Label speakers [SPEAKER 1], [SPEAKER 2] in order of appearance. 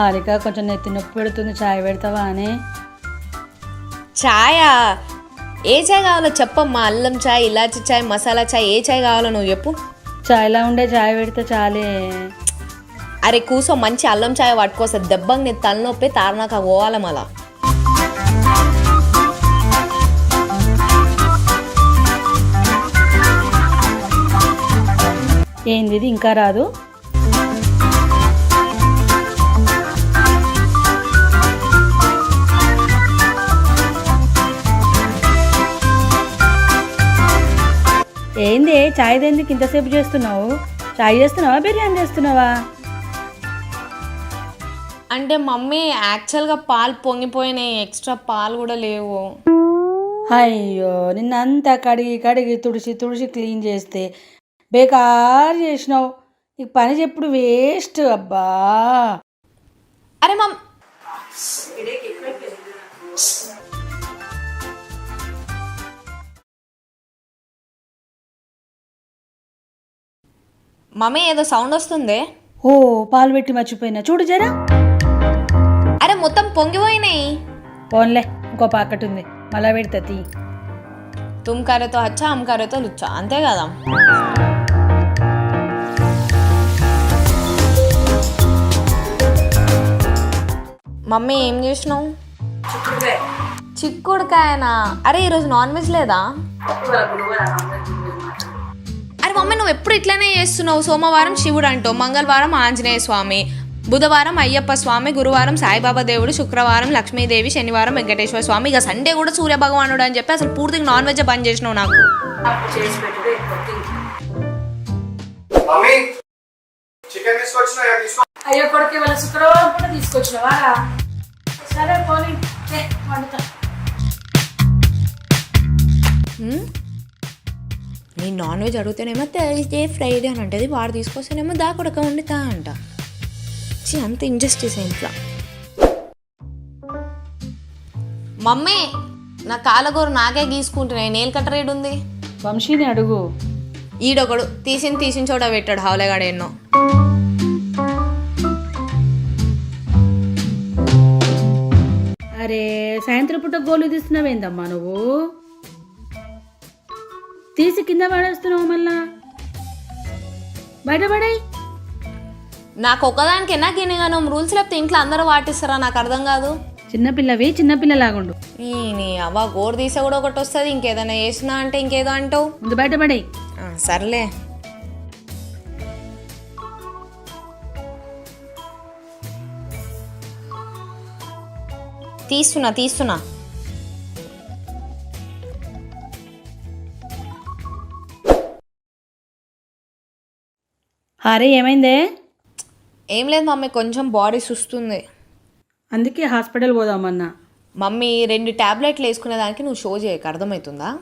[SPEAKER 1] హారిక కొంచెం నెత్తి నొప్పి పెడుతుంది చాయ్ పెడతావా అని.
[SPEAKER 2] ఛాయా? ఏ చాయ్ కావాలో చెప్పమ్మా. అల్లం చాయ్ ఇలాచి చాయ్ మసాలా చాయ్ ఏ చాయ్ కావాలో నువ్వు చెప్పు.
[SPEAKER 1] చాయ్లా ఉండే చాయ్ పెడితే చాలే.
[SPEAKER 2] అరే కూసో మంచి అల్లం చాయ్ పట్టుకోస్తా దెబ్బకి నీ తలనొప్పి తారనాక పోవాలి మళ్ళా.
[SPEAKER 1] ఏంది ఇది? ఇంకా రాదు? ఏంది? చాయ్ దేనికి ఇంతసేపు చేస్తున్నావు? చాయ్ చేస్తున్నావా? బిర్యానీ చేస్తున్నావా?
[SPEAKER 2] అంటే మమ్మీ యాక్చువల్గా పాలు పొంగిపోయినాయి. ఎక్స్ట్రా పాలు కూడా లేవు.
[SPEAKER 1] అయ్యో నిన్నంతా కడిగి కడిగి తుడిచి తుడిచి క్లీన్ చేస్తే బేకార్ చేసినావు. నీకు పని చెప్పుడు వేస్ట్ అబ్బా.
[SPEAKER 2] అరే మమ్ మమ్మీ ఏదో సౌండ్ వస్తుంది?
[SPEAKER 1] ఓ పాలు పెట్టి మర్చిపోయినా. చూడు జరా.
[SPEAKER 2] అరే మొత్తం పొంగిపోయినాయి.
[SPEAKER 1] పోన్లే ఇంకో పాకెట్ ఉంది. మళ్ళా పెడతా తీ.
[SPEAKER 2] తుమ్ హచ్చా అమ్ లుచ్చా? అంతే కదా. మమ్మీ ఏం చేసినావు? చిక్కుడుకాయనా? అరే ఈరోజు నాన్ వెజ్ లేదా అరే మమ్మీ నువ్వు ఎప్పుడు ఇట్లనే చేస్తున్నావు? సోమవారం శివుడు అంటావు మంగళవారం ఆంజనేయ స్వామి బుధవారం అయ్యప్ప స్వామి గురువారం సాయిబాబా దేవుడు శుక్రవారం లక్ష్మీదేవి శనివారం వెంకటేశ్వర స్వామి ఇక సండే కూడా సూర్య భగవానుడు అని చెప్పి అసలు పూర్తిగా నాన్ వెజ్ బంద్ చేసినావు నాకు.
[SPEAKER 1] అయ్యో కొడుకు వాళ్ళ శుక్రవారం కూడా తీసుకొచ్చినవా సరే పోనీ వండుతా.
[SPEAKER 2] నేను నాన్ వెజ్ అడుగుతానేమో థర్స్డే ఫ్రైడే అని అంటది. వాడు తీసుకొస్తేనేమో దా కొడక వండుతా అంట. ఛీ, అంత ఇంజస్టిస్ ఇంట్లో. మమ్మీ నా కాలగూర నాకే గీసుకుంటున్నాయి నేల్ కట్టర్ ఏడు ఉంది.
[SPEAKER 1] వంశీని అడుగు.
[SPEAKER 2] ఈడొకడు తీసిన తీసిన చోట పెట్టాడు హౌలగాడు ఎన్నో.
[SPEAKER 1] అరే సాయంత్రం పూట గోలు తీస్తున్నావేందమ్మా నువ్వు? తీసి కింద పడేస్తున్నావు మళ్ళా? బయటపడాయి.
[SPEAKER 2] నాకు ఒకదానికి ఎన్నా గిన్నెగానం రూల్స్ లేకపోతే ఇంట్లో అందరూ పాటిస్తారా నాకు అర్థం కాదు.
[SPEAKER 1] చిన్నపిల్లవి చిన్నపిల్లలాగుండు.
[SPEAKER 2] ఈ నీ అవ్వ గోరు తీసే కూడా ఒకటి వస్తుంది ఇంకేదైనా చేసినా అంటే ఇంకేదో అంటావు.
[SPEAKER 1] ముందు బయటపడాయి.
[SPEAKER 2] ఆ, సర్లే. తీస్తున్నా తీస్తున్నా.
[SPEAKER 1] హారే ఏమైందే?
[SPEAKER 2] ఏం లేదు మమ్మీ కొంచెం బాడీ సుస్తుంది.
[SPEAKER 1] అందుకే హాస్పిటల్ పోదామన్నా.
[SPEAKER 2] మమ్మీ రెండు టాబ్లెట్లు వేసుకునే దానికి నువ్వు షో చేయకు అర్థమవుతుందా?